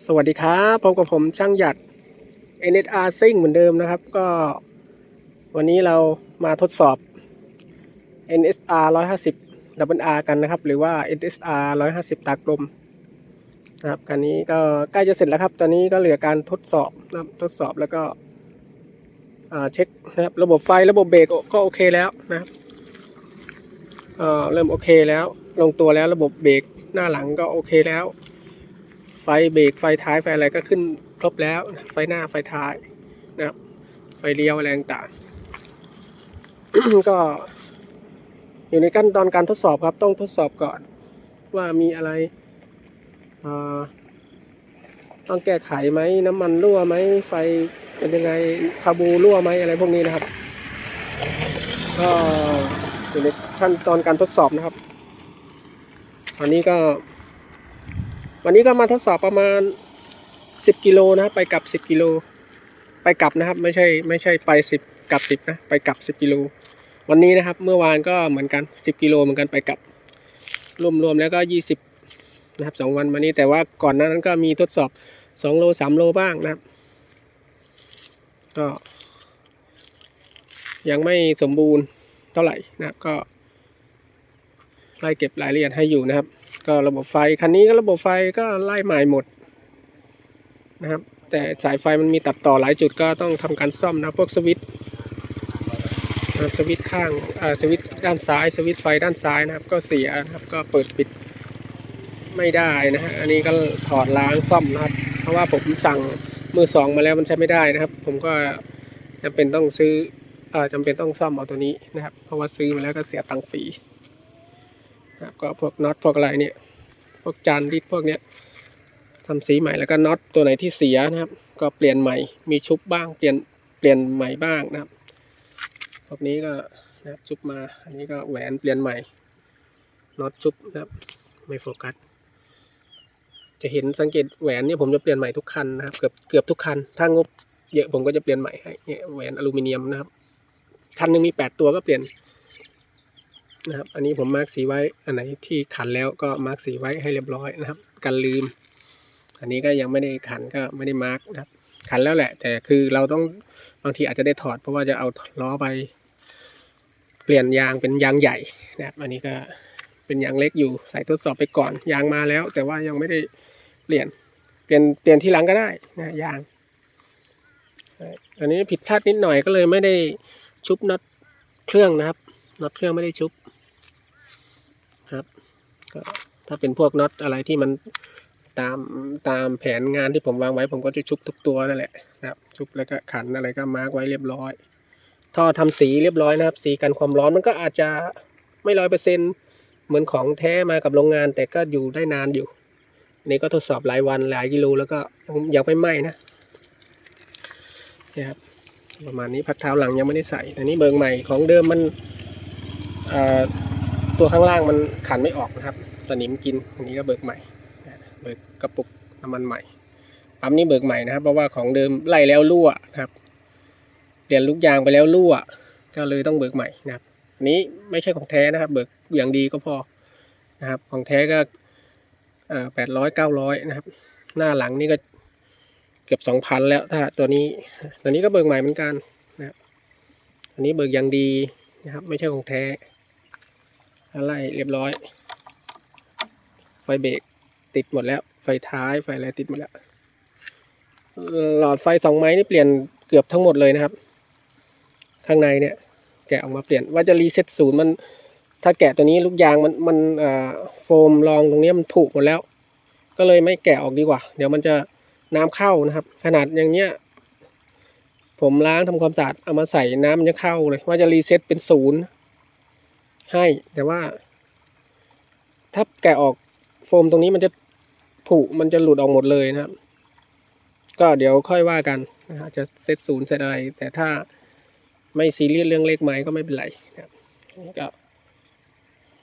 สวัสดีครับพบกับผมช่างหยัด NSR ซิ่งเหมือนเดิมนะครับ ก็วันนี้เรามาทดสอบ NSR 150 Double R กันนะครับ หรือว่า NSR 150 ตากลมนะครับการนี้ก็ใกล้จะเสร็จแล้วครับ ตอนนี้ก็เหลือการทดสอบนะครับทดสอบแล้วก็เช็คนะครับระบบไฟระบบเบรกก็โอเคแล้วนะครับเเริ่มโอเคแล้วลงตัวแล้วระบบเบรกหน้าหลังก็โอเคแล้ว ไฟเบรกไฟท้ายไฟอะไรก็ขึ้นครบแล้ว ไฟหน้าไฟท้ายนะครับ ไฟเลี้ยวอะไรต่างๆก็อยู่ในขั้นตอนการทดสอบครับ ต้องทดสอบก่อน ว่ามีอะไรต้องแก้ไขไหมน้ำมันรั่วไหมไฟเป็นยังไงคาบูรั่วไหมอะไรพวกนี้นะครับ ก็อยู่ในขั้นตอนการทดสอบนะครับ ตอนนี้ก็ วันนี้ก็มาทดสอบประมาณ 10 กิโลนะครับไปกลับ 10 กิโล ไปกลับนะครับ ไม่ใช่ไม่ใช่ไป 10 กลับ 10 นะ ไปกลับ 10 กิโล วันนี้นะครับ เมื่อวานก็เหมือนกัน 10 กิโลเหมือนกันไปกลับ รวมๆแล้วก็ 20 นะครับสองวันมานี้แต่ว่าก่อนหน้านั้นก็มีทดสอบ 2 โล 3 โลบ้างนะครับ ก็ยังไม่สมบูรณ์เท่าไหร่นะครับก็ไล่เก็บรายละเอียดให้อยู่นะครับ ก็ระบบไฟคันนี้ก็ระบบไฟก็ไล่ใหม่หมดนะครับ แต่สายไฟมันมีตัดต่อหลายจุดก็ต้องทำการซ่อมนะพวกสวิตช์สวิตช์ข้างสวิตช์ด้านซ้าย สวิตช์ไฟด้านซ้ายนะครับ ก็เสียนะครับก็เปิดปิดไม่ได้นะฮะอันนี้ก็ถอดล้างซ่อมนะครับ เพราะว่าผมสั่งมือสองมาแล้วมันใช้ไม่ได้นะครับ ผมก็จำเป็นต้องซื้ออ่อจำเป็นต้องซ่อมเอาตัวนี้นะครับ เพราะว่าซื้อมาแล้วก็เสียตังค์ฟรี ครับก็พวกน็อตพวกอะไรเนี่ย พวกจานดิดพวกเนี้ยทำสีใหม่แล้วก็น็อตตัวไหนที่เสียนะครับ ก็เปลี่ยนใหม่ มีชุบบ้างเปลี่ยนเปลี่ยนใหม่บ้างนะครับ พวกนี้ก็นะครับชุบมา อันนี้ก็แหวนเปลี่ยนใหม่น็อตชุบนะครับ ไม่โฟกัส จะเห็นสังเกตแหวนเนี่ยผมจะเปลี่ยนใหม่ทุกคันนะครับ เกือบเกือบทุกคัน ถ้างบเยอะผมก็จะเปลี่ยนใหม่ให้เนี่ยแหวนอลูมิเนียมนะครับ คันหนึงมีแปดตัวก็เปลี่ยน นะครับ อันนี้ผมมาร์กสีไว้ อันไหนที่ขันแล้วก็มาร์กสีไว้ให้เรียบร้อยนะครับ กันลืม อันนี้ก็ยังไม่ได้ขันก็ไม่ได้มาร์กนะครับ ขันแล้วแหละ แต่คือเราต้องบางทีอาจจะได้ถอดเพราะว่าจะเอาล้อไป เปลี่ยนยางเป็นยางใหญ่นะครับ อันนี้ก็เป็นยางเล็กอยู่ใส่ทดสอบไปก่อน ยางมาแล้ว แต่ว่ายังไม่ได้เปลี่ยน เปลี่ยนเปลี่ยนที่หลังก็ได้นะยางอันนี้ผิดพลาดนิดหน่อยก็เลยไม่ได้ชุบน็อตเครื่องนะครับน็อตเครื่องไม่ได้ชุบ ก็ถ้าเป็นพวกน็อตอะไรที่มันตามตามแผนงานที่ผมวางไว้ ผมก็จะชุบทุกตัวนั่นแหละนะครับ ชุบแล้วก็ขันอะไรก็มาร์กไว้เรียบร้อยท่อทำสีเรียบร้อยนะครับ สีกันความร้อนมันก็อาจจะไม่ร้อยเปอร์เซ็นต์เหมือนของแท้มากับโรงงาน แต่ก็อยู่ได้นานอยู่นี่ก็ทดสอบหลายวันหลายกิโลแล้วก็ยังไม่ไหม้นะนี่ครับประมาณนี้พักเท้าหลังยังไม่ได้ใส่อันนี้เบิร์ใหม่ของเดิมมันอ่อ ตัวข้างล่างมันขันไม่ออกนะครับ สนิมกินอันนี้ก็เบิกใหม่ เบิกกระปุกน้ำมันใหม่ ปั๊มนี้เบิกใหม่นะครับ เพราะว่าของเดิมไล่แล้วรั่วนะครับ เปลี่ยนลูกยางไปแล้วรั่ว ก็เลยต้องเบิกใหม่นะครับอันนี้ไม่ใช่ของแท้นะครับ เบิกอย่างดีก็พอนะครับ ของแท้ก็แปดร้อยเก้าร้อยนะครับ หน้าหลังนี่ก็เกือบสองพันแล้วถ้าตัวนี้ตัวนี้ก็เบิกใหม่เหมือนกันนะครับอันนี้เบิกอย่างดีนะครับ ไม่ใช่ของแท้ ไรเรียบร้อย ไฟเบรกติดหมดแล้ว ไฟท้ายไฟอะไรติดหมดแล้ว หลอดไฟสองไม้นี่เปลี่ยนเกือบทั้งหมดเลยนะครับ ข้างในเนี่ย แกะออกมาเปลี่ยนว่าจะรีเซ็ตศูนย์มัน ถ้าแกะตัวนี้ลูกยางมันมันอ่อโฟมรองตรงนี้มันผุหมดแล้ว ก็เลยไม่แกะออกดีกว่า เดี๋ยวมันจะน้ำเข้านะครับ ขนาดอย่างเนี้ยผมล้างทำความสะอาดเอามาใส่น้ำมันจะเข้าเลย ว่าจะรีเซ็ตเป็นศูนย์ ให้ แต่ว่า ถ้าแกะออกโฟมตรงนี้มันจะผุมันจะหลุดออกหมดเลยนะครับ ก็เดี๋ยวค่อยว่ากันนะฮะจะเซตศูนย์เซตอะไร แต่ถ้าไม่ซีเรียสเรื่องเลขไม้ก็ไม่เป็นไรนะครับก็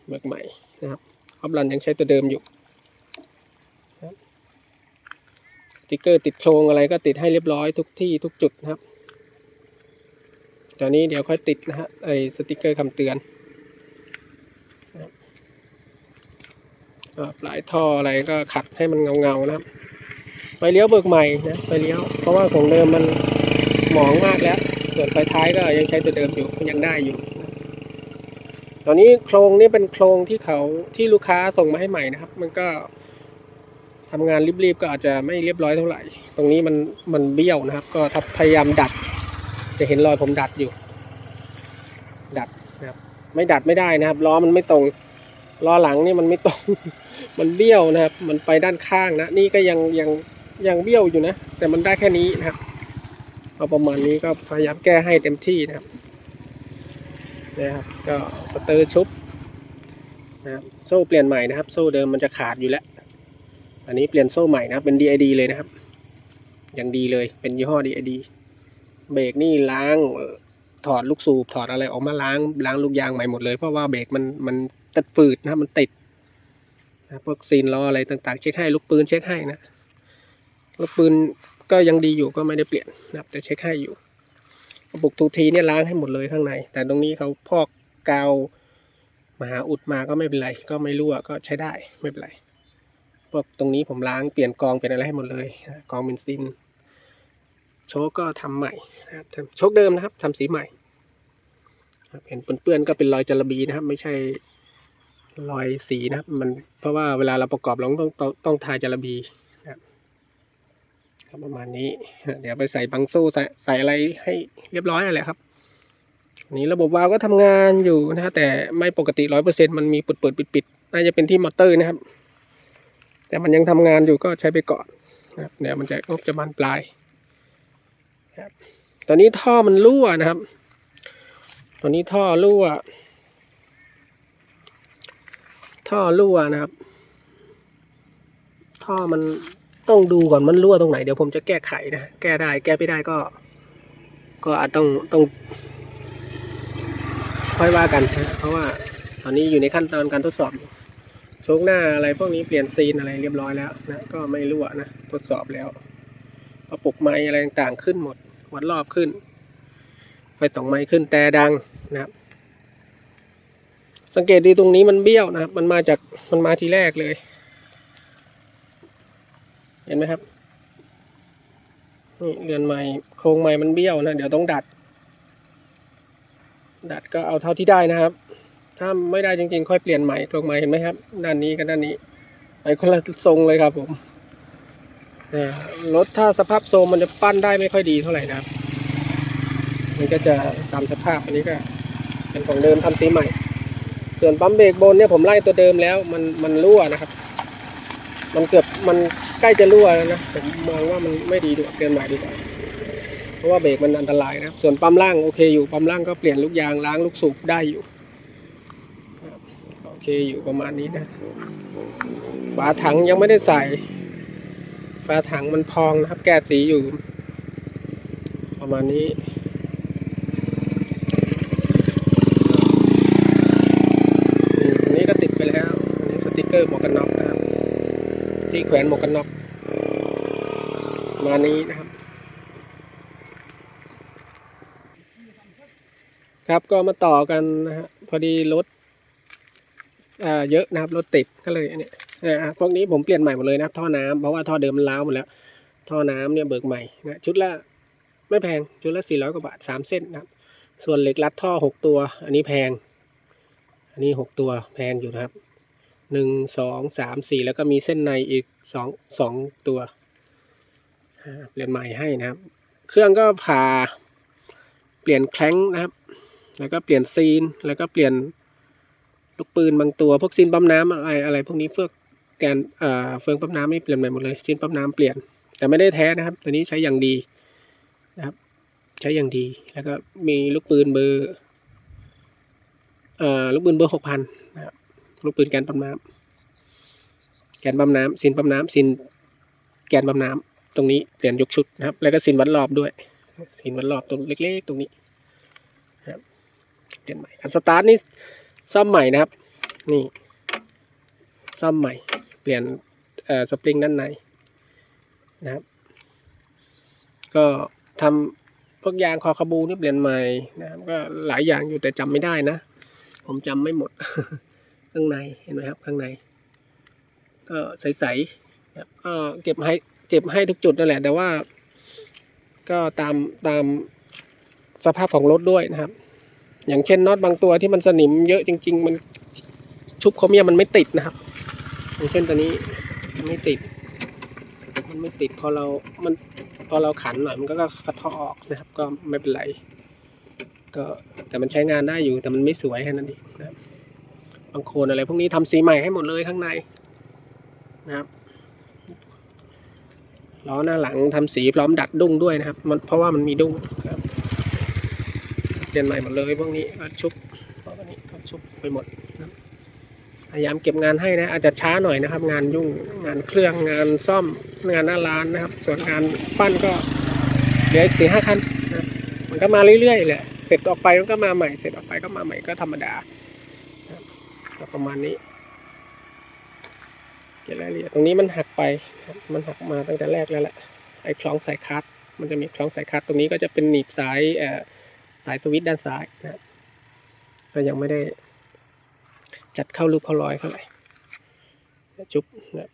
เบิกใหม่นะครับออฟรันยังใช้ตัวเดิมอยู่นะครับติ๊กเกอร์ติดโครงอะไรก็ติดให้เรียบร้อยทุกที่ทุกจุดนะครับตอนนี้เดี๋ยวค่อยติดนะฮะไอ้สติ๊กเกอร์คำเตือน ก็ปลายท่ออะไรก็ขัดให้มันเงาๆนะครับ ไฟเลี้ยวเบิกใหม่นะไฟเลี้ยว เพราะว่าของเดิมมันหมองมากแล้ว ส่วนไฟท้ายก็ยังใช้ตัวเดิมอยู่ยังได้อยู่ ตอนนี้โครงนี่เป็นโครงที่เขาที่ลูกค้าส่งมาให้ใหม่นะครับ มันก็ทำงานรีบๆก็อาจจะไม่เรียบร้อยเท่าไหร่ ตรงนี้มันมันเบี้ยวนะครับ ก็พยายามดัด จะเห็นรอยผมดัดอยู่ ดัดนะครับ ไม่ดัดไม่ได้นะครับล้อมันไม่ตรงล้อหลังนี่มันไม่ตรง มันเบี้ยวนะครับ มันไปด้านข้างนะ นี่ก็ยังยังยังเบี้ยวอยู่นะ แต่มันได้แค่นี้นะครับ เอาประมาณนี้ก็พยายามแก้ให้เต็มที่นะครับนะครับ ก็สเตอร์ชุบนะครับโซ่เปลี่ยนใหม่นะครับ โซ่เดิมมันจะขาดอยู่แล้ว อันนี้เปลี่ยนโซ่ใหม่นะเป็น DID เลยนะครับ อย่างดีเลยเป็นยี่ห้อ DID เบรกนี่ล้างถอดลูกสูบถอดอะไรออกมาล้างล้างลูกยางใหม่หมดเลยเพราะว่าเบรกมันมันติดฝืดนะครับมันติด นะพวกซีนล้ออะไรต่างๆ เช็คให้ลูกปืนเช็คให้นะลูกปืนก็ยังดีอยู่ก็ไม่ได้เปลี่ยนนะครับแต่เช็คให้อยู่กระปุกทูทีเนี่ยล้างให้หมดเลยข้างใน แต่ตรงนี้เขาพอกกาวมหาอุดมาก็ไม่เป็นไร ก็ไม่รั่วก็ใช้ได้ไม่เป็นไรพวกตรงนี้ผมล้างเปลี่ยนกองเป็นอะไรให้หมดเลยนะกองเบนซินโชคก็ทำใหม่นะครับทำโชคเดิมนะครับทำสีใหม่เห็นเปื้อนๆก็เป็นรอยจระบีนะครับ ไม่ใช่ รอยสีนะครับ มันเพราะว่าเวลาเราประกอบเราต้องต้องต้องทาจาระบีนะครับประมาณนี้ เดี๋ยวไปใส่บังโซ่ใส่ใส่อะไรให้เรียบร้อยอะไรครับนี้ระบบวาล์วก็ทำงานอยู่นะฮะแต่ไม่ปกติร้อยเปอร์เซ็นมันมีเปิดๆปิดๆน่าจะเป็นที่มอเตอร์นะครับ แต่มันยังทำงานอยู่ก็ใช้ไปก่อนนะครับเดี๋ยวมันจะงบจะบานปลายครับตอนนี้ท่อมันรั่วนะครับ ตอนนี้ท่อรั่ว ท่อรั่วนะครับ ท่อมันต้องดูก่อนมันรั่วตรงไหนเดี๋ยวผมจะแก้ไขนะแก้ได้แก้ไม่ได้ก็ ก็อาจต้องต้องค่อยว่ากันนะเพราะว่าตอนนี้อยู่ในขั้นตอนการทดสอบโชคหน้าอะไรพวกนี้เปลี่ยนซีนอะไรเรียบร้อยแล้วนะก็ไม่รั่วนะทดสอบแล้วกระปุกไม้อะไรต่างๆขึ้นหมดวัดรอบขึ้น ไฟสองไม้ขึ้นแต่ดังนะครับ สังเกตดีตรงนี้มันเบี้ยวนะครับ มันมาจากมันมาทีแรกเลย เห็นไหมครับนี่เรือนใหม่โครงใหม่มันเบี้ยวนะ เดี๋ยวต้องดัด ดัดก็เอาเท่าที่ได้นะครับ ถ้าไม่ได้จริงๆ ค่อยเปลี่ยนใหม่ตรงใหม่เห็นไหมครับ ด้านนี้กับด้านนี้ไปคนละทรงเลยครับผมเนี่ยรถถ้าสภาพโซมมันจะปั้นได้ไม่ค่อยดีเท่าไหร่นะครับ มันก็จะตามสภาพอันนี้ก็เป็นของเดิมทำสีใหม่ ส่วนปั๊มเบรกบนเนี่ยผมไล่ตัวเดิมแล้ว มันมันรั่วนะครับ มันเกือบมันใกล้จะรั่วแล้วนะผมมองว่ามันไม่ดีดีกว่าเปลี่ยนหม่ดีกว่าเพราะว่าเบรกมันอันตรายนะส่วนปั๊มล่างโอเคอยู่ปั๊มล่างก็เปลี่ยนลูกยางล้างลูกสูบได้อยู่โอเคอยู่ประมาณนี้นะ ฝาถังยังไม่ได้ใส่ ฝาถังมันพองนะครับ แก้สีอยู่ ประมาณนี้นี้ก็ติดไปแล้ว อันนี้สติก เกอร์หมวกกันน็อกนะครับ ที่แขวนหมวกกันน็อกมานี้นะครับ ครับก็มาต่อกันนะฮะพอดีรถอ่าเยอะนะครับรถติดก็เลยอันเนี้ยอ่าพวกนี้ผมเปลี่ยนใหม่หมดเลยนะท่อน้ำเพราะว่าท่อเดิมมันล้าวหมดแล้ว ท่อน้ำเนี่ยเบิกใหม่นะชุดละไม่แพงชุดละสี่ร้อยกว่าบาทสามเส้นนะครับ ส่วนเหล็กรัดท่อหกตัว อันนี้แพง อันนี้หกตัวแพงอยู่นะครับ หนึ่งสองสามสี่แล้วก็มีเส้นในอีกสองสองตัวเปลี่ยนใหม่ให้นะครับ เครื่องก็ผ่าเปลี่ยนแคล้งนะครับ แล้วก็เปลี่ยนซีนแล้วก็เปลี่ยนลูกปืนบางตัวพวกซีนปั๊มน้ำอะไรอะไรพวกนี้เฟือกแกนเอ่อเฟืองปั๊มน้ำไม่เปลี่ยนใหม่หมดเลยซีนปั๊มน้ำเปลี่ยนแต่ไม่ได้แท้นะครับ ตัวนี้ใช้อย่างดีนะครับ ใช้อย่างดีแล้วก็มีลูกปืนเบอร์เอ่อลูกปืนเบอร์หกพัน ลูกปืนแกนปั๊มน้ำแกนปั๊มน้ำซีนปั๊มน้ำซีนแกนปั๊มน้ำตรงนี้เปลี่ยนยกชุดนะครับ แล้วก็ซีนวัดรอบด้วยซีนวัดรอบตรงเล็ก ๆ ตรงนี้นะครับเปลี่ยนใหม่คันสตาร์ทนี่ซ่อมใหม่นะครับ นี่ซ่อมใหม่ เปลี่ยนเอ่อสปริงด้านในนะครับ ก็ทำพวกยางคอคาบูนี่เปลี่ยนใหม่นะครับก็หลายอย่างอยู่แต่จำไม่ได้นะ ผมจำไม่หมด ข้างในเห็นไหมครับข้างใน ก็ใสๆก็เก็บให้เจ็บให้ทุกจุดนั่นแหละ แต่ว่า ก็ตามตามสภาพของรถด้วยนะครับ อย่างเช่นน็อตบางตัวที่มันสนิมเยอะจริง ๆ มันชุบคอมเมียมันไม่ติดนะครับอย่างเช่นตัวนี้มันไม่ติด มันไม่ติดพอเรา มันพอเราขันหน่อยมันก็กระเทาะออกนะครับ ก็ไม่เป็นไร ก็แต่มันใช้งานได้อยู่แต่มันไม่สวยแค่นั้นเองนะครับ บางโคนอะไรพวกนี้ทำสีใหม่ให้หมดเลยข้างในนะครับล้อหน้าหลังทำสีพร้อมดัดดุ้งด้วยนะครับ มันเพราะว่ามันมีดุ้งครับเปลี่ยนใหม่หมดเลยพวกนี้ก็ชุบพวกนี้ก็ชุบไปหมดนะพยายามเก็บงานให้นะ อาจจะช้าหน่อยนะครับ งานยุ่งงานเครื่องงานซ่อมงานหน้าร้านนะครับ ส่วนงานปั้นก็เหลืออีกสี่ห้าคันนะมันก็มาเรื่อยๆแหละเสร็จออกไปมันก็มาใหม่เสร็จออกไปก็มาใหม่ก็ธรรมดา ก็ประมาณนี้ เก็บรายละเอียดตรงนี้มันหักไป มันหักมาตั้งแต่แรกแล้วแหละ ไอ้คล้องสายคัดมันจะมีคล้องสายคัดตรงนี้ก็จะเป็นหนีบสายสายสวิตช์ด้านซ้ายนะครับก็ยังไม่ได้จัดเข้ารูปเข้ารอยเท่าไหร่จุ๊บนะ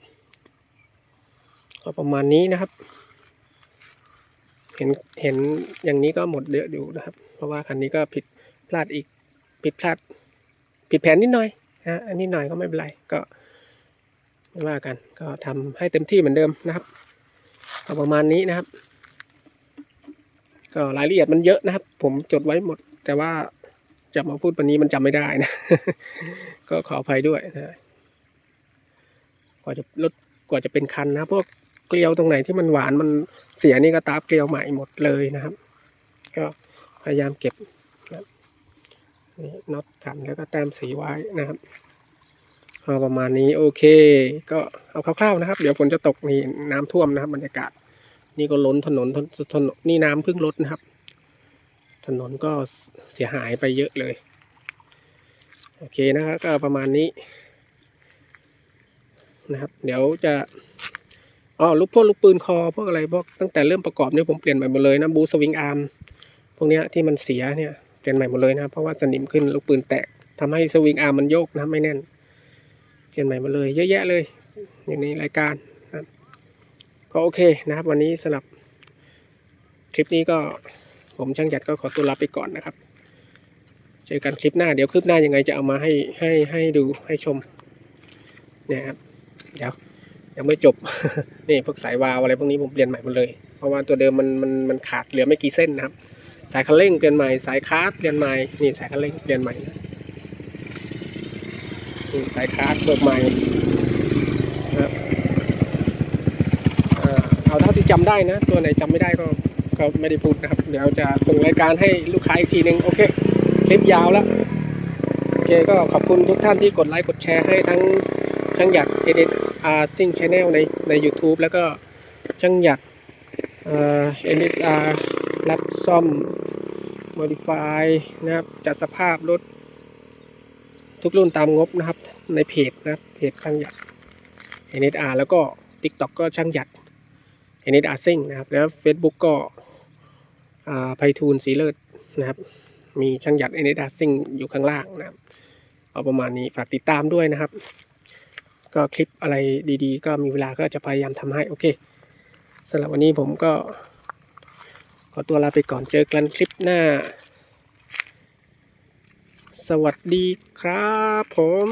ก็ประมาณนี้นะครับ เห็นเห็นอย่างนี้ก็หมดเยอะอยู่นะครับ เพราะว่าคันนี้ก็ผิดพลาดอีกผิดพลาดผิดแผนนิดหน่อย นะฮะอันนี้หน่อยก็ไม่เป็นไรก็ไม่ว่ากัน ก็ทำให้เต็มที่เหมือนเดิมนะครับ ก็ประมาณนี้นะครับ ก็รายละเอียดมันเยอะนะครับ ผมจดไว้หมด แต่ว่าจะมาพูดวันนี้มันจำไม่ได้นะ ก็ขออภัยด้วยนะกว่าจะลดกว่าจะเป็นคันนะพวกเกลียวตรงไหนที่มันหวานมันเสียนี่ก็ตาเกลียวใหม่หมดเลยนะครับ ก็พยายามเก็บ นี่น็อตขันแล้วก็แต้มสีไว้นะครับเอาประมาณนี้โอเค ก็เอาคร่าวๆนะครับ เดี๋ยวฝนจะตกนี่น้ำท่วมนะครับ บรรยากาศ นี่ก็ล้นถนนถนนนี่น้ำเพิ่งลดนะครับ ถนนก็เสียหายไปเยอะเลย โอเคนะครับก็ประมาณนี้ นะครับ เดี๋ยวจะอ๋อลูกพวกลูกปืนคอพวกอะไรพวกตั้งแต่เริ่มประกอบเนี่ยผมเปลี่ยนใหม่หมดเลยนะบูสวิงอาร์มพวกเนี้ยที่มันเสียเนี่ย ปลี่ยนใหม่หมดเลยนะครับเพราะว่าสนิมขึ้นลูกปืนแตกทำให้สวิงอาร์มมันโยกนะไม่แน่น เปลี่ยนใหม่หมดเลย เยอะแยะเลยอย่างในรายการนะก็โอเคนะครับ วันนี้สำหรับคลิปนี้ก็ผมช่างหยัดก็ขอตัวลาไปก่อนนะครับ เจอกันคลิปหน้าเดี๋ยวคลิปหน้ายังไงจะเอามาให้ให้ให้ดูให้ชมเนี่ยครับเดี๋ยวยังไม่จบ นี่พวกสายวาวอะไรพวกนี้ผมเปลี่ยนใหม่หมดเลย เพราะว่าตัวเดิมมันมันมันขาดเหลือไม่กี่เส้นนะครับ สายคันเร่งเปลี่ยนใหม่สายคาร์ดเปลี่ยนใหม่นี่สายคันเร่งเปลี่ยนใหม่นี่สายคาร์ดเบิกใหม่นะครับเอาเท่าที่จำได้นะ ตัวไหนจำไม่ได้ก็ก็ไม่ได้พูดนะครับ เดี๋ยวจะส่งรายการให้ลูกค้าอีกทีหนึ่งโอเคคลิปยาวแล้วโอเคก็ขอบคุณทุกท่านที่กดไลค์กดแชร์ให้ทั้งช่างหยัดเอเดอาร์ซิงชาแนลในใน YouTube แล้วก็ช่างหยัดเอ่อ NSR รั รับซ่อม modify นะครับ จัดสภาพรถ ทุกรุ่นตามงบนะครับ ในเพจนะเพจช่างหยัด NSR แล้วก็ TikTok ก็ช่างหยัด NSR ซิ่งนะครับ แล้ว Facebook ก็อ่าไพฑูรย์สีเลิศนะครับ มีช่างหยัด NSR ซิ่งอยู่ข้างล่างนะครับเอาประมาณนี้ฝากติดตามด้วยนะครับ ก็คลิปอะไรดีๆ ก็มีเวลาก็จะพยายามทำให้ โอเคสำหรับวันนี้ผมก็ ขอตัวลาไปก่อนเจอกันคลิปหน้า สวัสดีครับผม